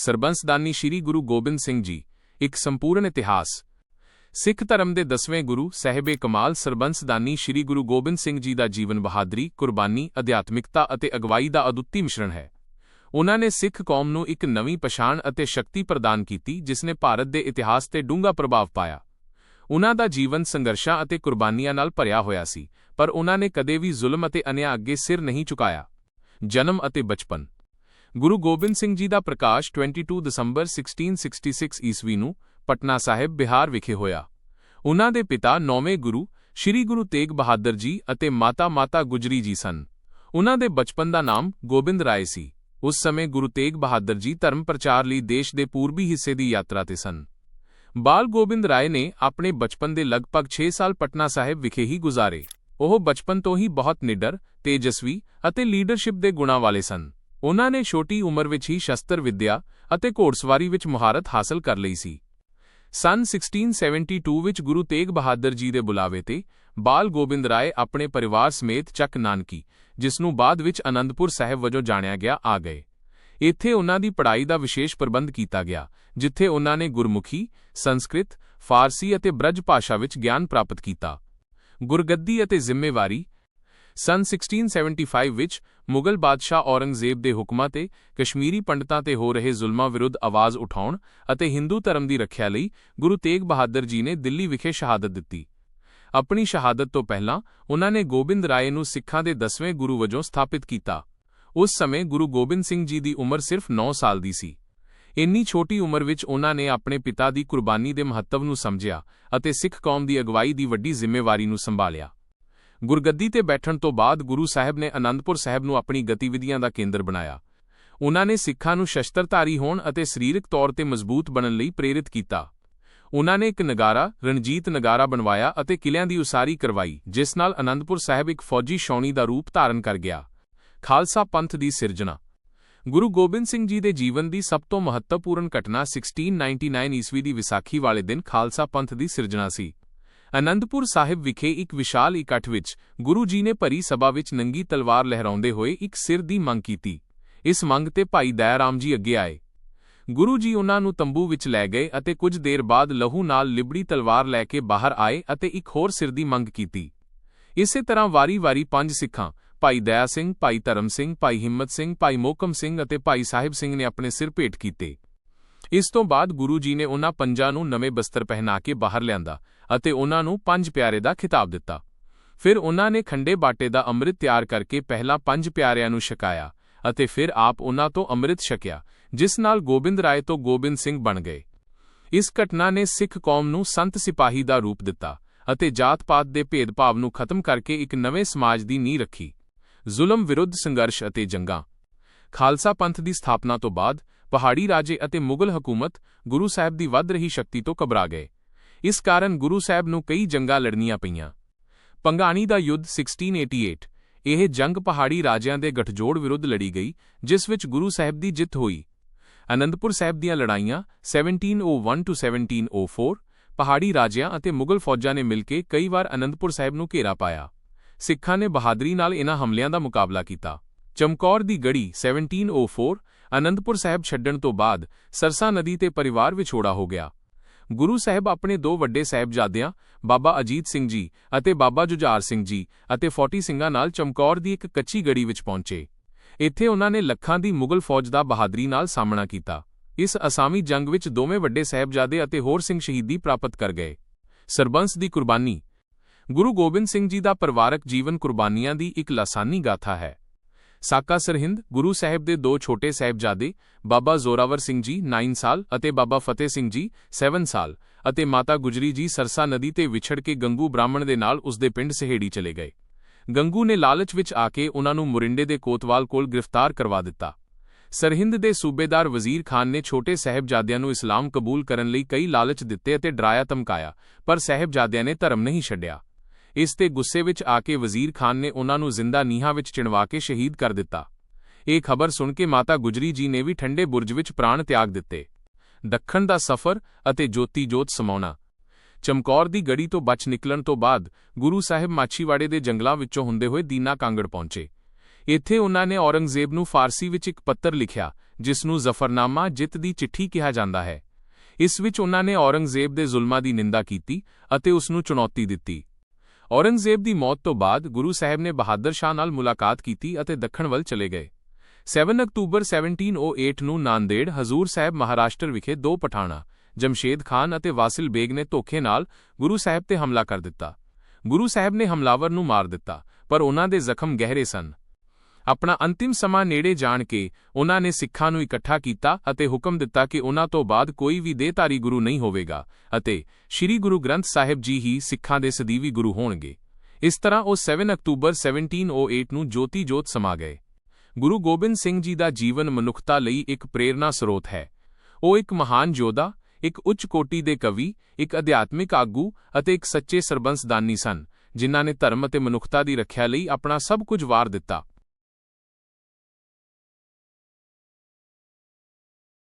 ਸਰਬੰਸਦਾਨੀ ਸ੍ਰੀ ਗੁਰੂ ਗੋਬਿੰਦ ਸਿੰਘ ਜੀ, ਇੱਕ ਸੰਪੂਰਨ ਇਤਿਹਾਸ। ਸਿੱਖ ਧਰਮ ਦੇ ਦਸਵੇਂ ਗੁਰੂ ਸਹਿਬੇ ਕਮਾਲ ਸਰਬੰਸਦਾਨੀ ਸ੍ਰੀ ਗੁਰੂ ਗੋਬਿੰਦ ਸਿੰਘ ਜੀ ਦਾ ਜੀਵਨ ਬਹਾਦਰੀ, ਕੁਰਬਾਨੀ, ਅਧਿਆਤਮਿਕਤਾ ਅਤੇ ਅਗਵਾਈ ਦਾ ਅਦੁੱਤੀ ਮਿਸ਼ਰਣ ਹੈ। ਉਹਨਾਂ ਨੇ ਸਿੱਖ ਕੌਮ ਨੂੰ ਇੱਕ ਨਵੀਂ ਪਛਾਣ ਅਤੇ ਸ਼ਕਤੀ ਪ੍ਰਦਾਨ ਕੀਤੀ, ਜਿਸ ਨੇ ਭਾਰਤ ਦੇ ਇਤਿਹਾਸ ਤੇ ਡੂੰਘਾ ਪ੍ਰਭਾਵ ਪਾਇਆ। ਉਨ੍ਹਾਂ ਦਾ ਜੀਵਨ ਸੰਘਰਸ਼ਾਂ ਅਤੇ ਕੁਰਬਾਨੀਆਂ ਨਾਲ ਭਰਿਆ ਹੋਇਆ ਸੀ, ਪਰ ਉਨ੍ਹਾਂ ਨੇ ਕਦੇ ਵੀ ਜ਼ੁਲਮ ਅਤੇ ਅਨਿਆਂ ਅੱਗੇ ਸਿਰ ਨਹੀਂ ਝੁਕਾਇਆ। ਜਨਮ ਅਤੇ ਬਚਪਨ। ਗੁਰੂ ਗੋਬਿੰਦ ਸਿੰਘ ਜੀ ਦਾ ਪ੍ਰਕਾਸ਼ 22 ਦਸੰਬਰ 1666 ਈਸਵੀ ਨੂੰ ਪਟਨਾ ਸਾਹਿਬ, ਬਿਹਾਰ ਵਿਖੇ ਹੋਇਆ। ਉਨ੍ਹਾਂ ਦੇ ਪਿਤਾ ਨੌਵੇਂ ਗੁਰੂ ਸ੍ਰੀ ਗੁਰੂ ਤੇਗ ਬਹਾਦਰ ਜੀ ਅਤੇ ਮਾਤਾ ਮਾਤਾ ਗੁਜਰੀ ਜੀ ਸਨ। ਉਹਨਾਂ ਦੇ ਬਚਪਨ ਦਾ ਨਾਮ ਗੋਬਿੰਦ ਰਾਏ ਸੀ। ਉਸ ਸਮੇਂ ਗੁਰੂ ਤੇਗ ਬਹਾਦਰ ਜੀ ਧਰਮ ਪ੍ਰਚਾਰ ਲਈ ਦੇਸ਼ ਦੇ ਪੂਰਬੀ ਹਿੱਸੇ ਦੀ ਯਾਤਰਾ ਤੇ ਸਨ। ਬਾਲ ਗੋਬਿੰਦ ਰਾਏ ਨੇ ਆਪਣੇ ਬਚਪਨ ਦੇ ਲਗਭਗ 6 ਸਾਲ ਪਟਨਾ ਸਾਹਿਬ ਵਿਖੇ ਹੀ ਗੁਜ਼ਾਰੇ। ਉਹ ਬਚਪਨ ਤੋਂ ਹੀ ਬਹੁਤ ਨਿਡਰ, ਤੇਜਸਵੀ ਅਤੇ ਲੀਡਰਸ਼ਿਪ ਦੇ ਗੁਣਾਂ ਵਾਲੇ ਸਨ। ਉਨ੍ਹਾਂ ਨੇ ਛੋਟੀ ਉਮਰ ਵਿੱਚ ਹੀ ਸ਼ਸਤਰ ਵਿੱਦਿਆ ਅਤੇ ਘੋੜਸਵਾਰੀ ਵਿੱਚ ਮੁਹਾਰਤ ਹਾਸਲ ਕਰ ਲਈ ਸੀ। ਸਨ 1672 ਵਿੱਚ ਗੁਰੂ ਤੇਗ ਬਹਾਦਰ ਜੀ ਦੇ ਬੁਲਾਵੇ ਤੇ ਬਾਲ ਗੋਬਿੰਦ ਰਾਏ ਆਪਣੇ ਪਰਿਵਾਰ ਸਮੇਤ ਚੱਕ ਨਾਨਕੀ, ਜਿਸ ਨੂੰ ਬਾਅਦ ਵਿੱਚ ਅਨੰਦਪੁਰ ਸਾਹਿਬ ਵਜੋਂ ਜਾਣਿਆ ਗਿਆ, ਆ ਗਏ। ਇੱਥੇ ਉਨ੍ਹਾਂ ਦੀ ਪੜ੍ਹਾਈ ਦਾ ਵਿਸ਼ੇਸ਼ ਪ੍ਰਬੰਧ ਕੀਤਾ ਗਿਆ, ਜਿੱਥੇ ਉਨ੍ਹਾਂ ਨੇ ਗੁਰਮੁਖੀ, ਸੰਸਕ੍ਰਿਤ, ਫਾਰਸੀ ਅਤੇ ਬ੍ਰਜ ਭਾਸ਼ਾ ਵਿੱਚ ਗਿਆਨ ਪ੍ਰਾਪਤ ਕੀਤਾ। ਗੁਰਗੱਦੀ ਅਤੇ ਜ਼ਿੰਮੇਵਾਰੀ ਸਨ 1675 ਵਿੱਚ ਮੁਗਲ ਬਾਦਸ਼ਾਹ ਔਰੰਗਜ਼ੇਬ ਦੇ ਹੁਕਮਾਂ ਤੇ ਕਸ਼ਮੀਰੀ ਪੰਡਤਾਂ ਤੇ ਹੋ ਰਹੇ ਜ਼ੁਲਮਾਂ ਵਿਰੁੱਧ ਆਵਾਜ਼ ਉਠਾਉਣ ਅਤੇ ਹਿੰਦੂ ਧਰਮ ਦੀ ਰੱਖਿਆ ਲਈ ਗੁਰੂ ਤੇਗ ਬਹਾਦਰ ਜੀ ਨੇ ਦਿੱਲੀ ਵਿਖੇ ਸ਼ਹਾਦਤ ਦਿੱਤੀ। ਆਪਣੀ ਸ਼ਹਾਦਤ ਤੋਂ ਪਹਿਲਾਂ ਉਨ੍ਹਾਂ ਨੇ ਗੋਬਿੰਦ ਰਾਏ ਨੂੰ ਸਿੱਖਾਂ ਦੇ 10ਵੇਂ ਗੁਰੂ ਵਜੋਂ ਸਥਾਪਿਤ ਕੀਤਾ। ਉਸ ਸਮੇਂ ਗੁਰੂ ਗੋਬਿੰਦ ਸਿੰਘ ਜੀ ਦੀ ਉਮਰ ਸਿਰਫ 9 ਸਾਲ ਦੀ ਸੀ। ਇੰਨੀ ਛੋਟੀ ਉਮਰ ਵਿੱਚ ਉਹਨਾਂ ਨੇ ਆਪਣੇ ਪਿਤਾ ਦੀ ਕੁਰਬਾਨੀ ਦੇ ਮਹੱਤਵ ਨੂੰ ਸਮਝਿਆ ਅਤੇ ਸਿੱਖ ਕੌਮ ਦੀ ਅਗਵਾਈ ਦੀ ਵੱਡੀ ਜ਼ਿੰਮੇਵਾਰੀ ਨੂੰ ਸੰਭਾਲਿਆ। ਗੁਰਗੱਦੀ ਤੇ ਬੈਠਣ ਤੋਂ ਬਾਅਦ ਗੁਰੂ ਸਾਹਿਬ ਨੇ ਅਨੰਦਪੁਰ ਸਾਹਿਬ ਨੂੰ ਆਪਣੀ ਗਤੀਵਿਧੀਆਂ ਦਾ ਕੇਂਦਰ ਬਣਾਇਆ। ਉਹਨਾਂ ਨੇ ਸਿੱਖਾਂ ਨੂੰ ਸ਼ਸਤਰਧਾਰੀ ਹੋਣ ਅਤੇ ਸਰੀਰਕ ਤੌਰ ਤੇ ਮਜ਼ਬੂਤ ਬਣਨ ਲਈ ਪ੍ਰੇਰਿਤ ਕੀਤਾ। ਉਹਨਾਂ ਨੇ ਇੱਕ ਨਗਾਰਾ, ਰਣਜੀਤ ਨਗਾਰਾ ਬਣਵਾਇਆ ਅਤੇ ਕਿਲਿਆਂ ਦੀ ਉਸਾਰੀ ਕਰਵਾਈ, ਜਿਸ ਨਾਲ ਅਨੰਦਪੁਰ ਸਾਹਿਬ ਇੱਕ ਫੌਜੀ ਛਾਉਣੀ ਦਾ ਰੂਪ ਧਾਰਨ ਕਰ ਗਿਆ। ਖਾਲਸਾ ਪੰਥ ਦੀ ਸਿਰਜਣਾ। ਗੁਰੂ ਗੋਬਿੰਦ ਸਿੰਘ ਜੀ ਦੇ ਜੀਵਨ ਦੀ ਸਭ ਤੋਂ ਮਹੱਤਵਪੂਰਨ ਘਟਨਾ 1699 ਈਸਵੀ ਦੀ ਵਿਸਾਖੀ ਵਾਲੇ ਦਿਨ ਖਾਲਸਾ ਪੰਥ ਦੀ ਸਿਰਜਣਾ ਸੀ। ਅਨੰਦਪੁਰ ਸਾਹਿਬ ਵਿਖੇ ਇੱਕ ਵਿਸ਼ਾਲ ਇਕੱਠ ਵਿੱਚ ਗੁਰੂ ਜੀ ਨੇ ਭਰੀ ਸਭਾ ਵਿੱਚ ਨੰਗੀ ਤਲਵਾਰ ਲਹਿਰਾਉਂਦੇ ਹੋਏ ਇੱਕ ਸਿਰ ਦੀ ਮੰਗ ਕੀਤੀ। ਇਸ ਮੰਗ ਤੇ ਭਾਈ ਦਇਆਰਾਮ ਜੀ ਅੱਗੇ ਆਏ। ਗੁਰੂ ਜੀ ਉਹਨਾਂ ਨੂੰ ਤੰਬੂ ਵਿੱਚ ਲੈ ਗਏ ਅਤੇ ਕੁਝ ਦੇਰ ਬਾਅਦ ਲਹੂ ਨਾਲ ਲਿਬੜੀ ਤਲਵਾਰ ਲੈ ਕੇ ਬਾਹਰ ਆਏ ਅਤੇ ਇੱਕ ਹੋਰ ਸਿਰ ਦੀ ਮੰਗ ਕੀਤੀ। ਇਸੇ ਤਰ੍ਹਾਂ ਵਾਰੀ-ਵਾਰੀ ਪੰਜ ਸਿੱਖਾਂ, ਭਾਈ ਦਇਆ ਸਿੰਘ, ਭਾਈ ਧਰਮ ਸਿੰਘ, ਭਾਈ ਹਿੰਮਤ ਸਿੰਘ, ਭਾਈ ਮੋਕਮ ਸਿੰਘ ਅਤੇ ਭਾਈ ਸਾਹਿਬ ਸਿੰਘ ਨੇ ਆਪਣੇ ਸਿਰ ਭੇਟ ਕੀਤੇ। ਇਸ ਤੋਂ ਬਾਅਦ ਗੁਰੂ ਜੀ ਨੇ ਉਹਨਾਂ ਪੰਜਾਂ ਨੂੰ ਨਵੇਂ ਬਸਤਰ ਪਹਿਨਾ ਕੇ ਬਾਹਰ ਲਿਆਂਦਾ ਅਤੇ ਉਹਨਾਂ ਨੂੰ ਪੰਜ ਪਿਆਰੇ ਦਾ ਖਿਤਾਬ ਦਿੱਤਾ। ਫਿਰ ਉਹਨਾਂ ਨੇ ਖੰਡੇ ਬਾਟੇ ਦਾ ਅੰਮ੍ਰਿਤ ਤਿਆਰ ਕਰਕੇ ਪਹਿਲਾਂ ਪੰਜ ਪਿਆਰਿਆਂ ਨੂੰ ਛਕਾਇਆ ਅਤੇ ਫਿਰ ਆਪ ਉਹਨਾਂ ਤੋਂ ਅੰਮ੍ਰਿਤ ਛਕਿਆ, ਜਿਸ ਨਾਲ ਗੋਬਿੰਦ ਰਾਏ ਤੋਂ ਗੋਬਿੰਦ ਸਿੰਘ ਬਣ ਗਏ। ਇਸ ਘਟਨਾ ਨੇ ਸਿੱਖ ਕੌਮ ਨੂੰ ਸੰਤ ਸਿਪਾਹੀ ਦਾ ਰੂਪ ਦਿੱਤਾ ਅਤੇ ਜਾਤ-ਪਾਤ ਦੇ ਭੇਦਭਾਵ ਨੂੰ ਖਤਮ ਕਰਕੇ ਇੱਕ ਨਵੇਂ ਸਮਾਜ ਦੀ ਨੀਂਹ ਰੱਖੀ। ਜ਼ੁਲਮ ਵਿਰੁੱਧ ਸੰਘਰਸ਼ ਅਤੇ ਜੰਗਾਂ। ਖਾਲਸਾ ਪੰਥ ਦੀ ਸਥਾਪਨਾ ਤੋਂ ਬਾਅਦ ਪਹਾੜੀ ਰਾਜੇ ਅਤੇ ਮੁਗਲ ਹਕੂਮਤ ਗੁਰੂ ਸਾਹਿਬ ਦੀ ਵੱਧ ਰਹੀ ਸ਼ਕਤੀ ਤੋਂ ਘਬਰਾ ਗਏ। ਇਸ ਕਾਰਨ ਗੁਰੂ ਸਾਹਿਬ ਨੂੰ ਕਈ ਜੰਗਾਂ ਲੜਨੀਆਂ ਪਈਆਂ। ਪੰਗਾਣੀ ਦਾ ਯੁੱਧ 1688 ਇਹ ਜੰਗ ਪਹਾੜੀ ਰਾਜਿਆਂ ਦੇ ਗਠਜੋੜ ਵਿਰੁੱਧ ਲੜੀ ਗਈ, ਜਿਸ ਵਿੱਚ ਗੁਰੂ ਸਾਹਿਬ ਦੀ ਜਿੱਤ ਹੋਈ। ਅਨੰਦਪੁਰ ਸਾਹਿਬ ਦੀਆਂ ਲੜਾਈਆਂ 1701 ਤੋਂ 1704 ਪਹਾੜੀ ਰਾਜਿਆਂ ਅਤੇ ਮੁਗਲ ਫੌਜਾਂ ਨੇ ਮਿਲ ਕੇ ਕਈ ਵਾਰ ਅਨੰਦਪੁਰ ਸਾਹਿਬ ਨੂੰ ਘੇਰਾ ਪਾਇਆ। ਸਿੱਖਾਂ ਨੇ ਬਹਾਦਰੀ ਨਾਲ ਇਨ੍ਹਾਂ ਹਮਲਿਆਂ ਦਾ ਮੁਕਾਬਲਾ ਕੀਤਾ। ਚਮਕੌਰ ਦੀ ਗੜੀ 1704 ਅਨੰਦਪੁਰ ਸਾਹਿਬ ਛੱਡਣ ਤੋਂ ਬਾਅਦ ਸਰਸਾ ਨਦੀ ਤੇ ਪਰਿਵਾਰ ਵਿਛੋੜਾ ਹੋ ਗਿਆ। ਗੁਰੂ ਸਾਹਿਬ ਆਪਣੇ ਦੋ ਵੱਡੇ ਸਾਹਿਬਜ਼ਾਦਿਆਂ, ਬਾਬਾ ਅਜੀਤ ਸਿੰਘ ਜੀ ਅਤੇ ਬਾਬਾ ਜੁਝਾਰ ਸਿੰਘ ਜੀ ਅਤੇ ਫੌਟੀ ਸਿੰਘਾਂ ਨਾਲ ਚਮਕੌਰ ਦੀ ਇੱਕ ਕੱਚੀ ਗੜੀ ਵਿੱਚ ਪਹੁੰਚੇ। ਇੱਥੇ ਉਹਨਾਂ ਨੇ ਲੱਖਾਂ ਦੀ ਮੁਗਲ ਫੌਜ ਦਾ ਬਹਾਦਰੀ ਨਾਲ ਸਾਹਮਣਾ ਕੀਤਾ। ਇਸ ਅਸਾਮੀ ਜੰਗ ਵਿੱਚ ਦੋਵੇਂ ਵੱਡੇ ਸਾਹਿਬਜ਼ਾਦੇ ਅਤੇ ਹੋਰ ਸਿੰਘ ਸ਼ਹੀਦੀ ਪ੍ਰਾਪਤ ਕਰ ਗਏ। ਸਰਬੰਸ ਦੀ ਕੁਰਬਾਨੀ। ਗੁਰੂ ਗੋਬਿੰਦ ਸਿੰਘ ਜੀ ਦਾ ਪਰਿਵਾਰਕ ਜੀਵਨ ਕੁਰਬਾਨੀਆਂ ਦੀ ਇੱਕ ਲਾਸਾਨੀ ਗਾਥਾ ਹੈ। ਸਾਕਾ ਸਰਹਿੰਦ ਗੁਰੂ ਸਾਹਿਬ ਦੇ ਦੋ ਛੋਟੇ ਸਾਹਿਬਜ਼ਾਦੇ, ਬਾਬਾ ਜ਼ੋਰਾਵਰ ਸਿੰਘ ਜੀ 9 ਸਾਲ ਅਤੇ ਬਾਬਾ ਫਤਿਹ ਸਿੰਘ ਜੀ 7 ਸਾਲ ਅਤੇ ਮਾਤਾ ਗੁਜਰੀ ਜੀ ਸਰਸਾ ਨਦੀ ਤੇ ਵਿਛੜ ਕੇ ਗੰਗੂ ਬ੍ਰਾਹਮਣ ਦੇ ਨਾਲ ਉਸ ਦੇ ਪਿੰਡ ਸਹੇੜੀ ਚਲੇ ਗਏ। ਗੰਗੂ ਨੇ ਲਾਲਚ ਵਿੱਚ ਆ ਕੇ ਉਹਨਾਂ ਨੂੰ ਮੁਰਿੰਡੇ ਦੇ ਕੋਤਵਾਲ ਕੋਲ ਗ੍ਰਿਫਤਾਰ ਕਰਵਾ ਦਿੱਤਾ। ਸਰਹਿੰਦ ਦੇ ਸੂਬੇਦਾਰ ਵਜ਼ੀਰ ਖਾਨ ਨੇ ਛੋਟੇ ਸਾਹਿਬਜ਼ਾਦਿਆਂ ਨੂੰ ਇਸਲਾਮ ਕਬੂਲ ਕਰਨ ਲਈ ਕਈ ਲਾਲਚ ਦਿੱਤੇ ਅਤੇ ਡਰਾਇਆ ਧਮਕਾਇਆ, ਪਰ ਸਾਹਿਬਜ਼ਾਦਿਆਂ ਨੇ ਧਰਮ ਨਹੀਂ ਛੱਡਿਆ। ਇਸ ਤੇ ਗੁੱਸੇ ਵਿੱਚ ਆ ਕੇ ਵਜ਼ੀਰ ਖਾਨ ਨੇ ਉਹਨਾਂ ਨੂੰ ਜ਼ਿੰਦਾ ਨੀਹਾਂ ਵਿੱਚ ਚਿਣਵਾ ਕੇ ਸ਼ਹੀਦ ਕਰ ਦਿੱਤਾ। ਇਹ ਖਬਰ ਸੁਣ ਕੇ ਮਾਤਾ ਗੁਜਰੀ ਜੀ ਨੇ ਵੀ ਠੰਡੇ ਬੁਰਜ ਵਿੱਚ ਪ੍ਰਾਣ ਤਿਆਗ ਦਿੱਤੇ। ਦੱਖਣ ਦਾ ਸਫ਼ਰ ਅਤੇ ਜੋਤੀ ਜੋਤ ਸਮਾਉਣਾ। ਚਮਕੌਰ ਦੀ ਗੜੀ ਤੋਂ ਬਚ ਨਿਕਲਣ ਤੋਂ ਬਾਅਦ ਗੁਰੂ ਸਾਹਿਬ ਮਾਛੀਵਾੜੇ ਦੇ ਜੰਗਲਾਂ ਵਿੱਚੋਂ ਹੁੰਦੇ ਹੋਏ ਦੀਨਾ ਕਾਂਗੜ ਪਹੁੰਚੇ। ਇੱਥੇ ਉਹਨਾਂ ਨੇ ਔਰੰਗਜ਼ੇਬ ਨੂੰ ਫਾਰਸੀ ਵਿੱਚ ਇੱਕ ਪੱਤਰ ਲਿਖਿਆ, ਜਿਸ ਨੂੰ ਜ਼ਫਰਨਾਮਾ ਜਿੱਤ ਦੀ ਚਿੱਠੀ ਕਿਹਾ ਜਾਂਦਾ ਹੈ। ਇਸ ਵਿੱਚ ਉਹਨਾਂ ਨੇ ਔਰੰਗਜ਼ੇਬ ਦੇ ਜ਼ੁਲਮਾਂ ਦੀ ਨਿੰਦਾ ਕੀਤੀ ਅਤੇ ਉਸ ਨੂੰ ਚੁਣੌਤੀ ਦਿੱਤੀ। ਔਰੰਗਜ਼ੇਬ ਦੀ ਮੌਤ ਤੋਂ ਬਾਅਦ ਗੁਰੂ ਸਾਹਿਬ ਨੇ ਬਹਾਦਰ ਸ਼ਾਹ ਨਾਲ ਮੁਲਾਕਾਤ ਕੀਤੀ ਅਤੇ ਦੱਖਣ ਵੱਲ ਚਲੇ ਗਏ। 7 ਅਕਤੂਬਰ 1708 ਨੂੰ ਨਾਂਦੇੜ ਹਜ਼ੂਰ ਸਾਹਿਬ ਮਹਾਰਾਸ਼ਟਰ ਵਿਖੇ ਦੋ ਪਠਾਣਾ, ਜਮਸ਼ੇਦ ਖਾਨ ਅਤੇ ਵਾਸਿਲ ਬੇਗ ਨੇ ਧੋਖੇ ਨਾਲ ਗੁਰੂ ਸਾਹਿਬ ਤੇ ਹਮਲਾ ਕਰ ਦਿੱਤਾ। ਗੁਰੂ ਸਾਹਿਬ ਨੇ ਹਮਲਾਵਰ ਨੂੰ ਮਾਰ ਦਿੱਤਾ, ਪਰ ਉਹਨਾਂ ਦੇ ਜ਼ਖਮ ਗਹਿਰੇ ਸਨ। ਆਪਣਾ ਅੰਤਿਮ ਸਮਾਂ ਨੇੜੇ ਜਾਣ ਕੇ ਉਹਨਾਂ ਨੇ ਸਿੱਖਾਂ ਨੂੰ ਇਕੱਠਾ ਕੀਤਾ ਅਤੇ ਹੁਕਮ ਦਿੱਤਾ ਕਿ ਉਹਨਾਂ ਤੋਂ ਬਾਅਦ ਕੋਈ ਵੀ ਦੇਹਧਾਰੀ ਗੁਰੂ ਨਹੀਂ ਹੋਵੇਗਾ ਅਤੇ ਸ੍ਰੀ ਗੁਰੂ ਗ੍ਰੰਥ ਸਾਹਿਬ ਜੀ ਹੀ ਸਿੱਖਾਂ ਦੇ ਸਦੀਵੀ ਗੁਰੂ ਹੋਣਗੇ। ਇਸ ਤਰ੍ਹਾਂ ਉਹ 7 ਅਕਤੂਬਰ 1708 ਨੂੰ ਜੋਤੀ ਜੋਤ ਸਮਾ ਗਏ। ਗੁਰੂ ਗੋਬਿੰਦ ਸਿੰਘ ਜੀ ਦਾ ਜੀਵਨ ਮਨੁੱਖਤਾ ਲਈ ਇੱਕ ਪ੍ਰੇਰਨਾ ਸਰੋਤ ਹੈ। ਉਹ ਇੱਕ ਮਹਾਨ ਯੋਧਾ, ਇੱਕ ਉੱਚ ਕੋਟੀ ਦੇ ਕਵੀ, ਇੱਕ ਅਧਿਆਤਮਿਕ ਆਗੂ ਅਤੇ ਇੱਕ ਸੱਚੇ ਸਰਬੰਸਦਾਨੀ ਸਨ, ਜਿਨ੍ਹਾਂ ਨੇ ਧਰਮ ਅਤੇ ਮਨੁੱਖਤਾ ਦੀ ਰੱਖਿਆ ਲਈ ਆਪਣਾ ਸਭ ਕੁਝ ਵਾਰ ਦਿੱਤਾ।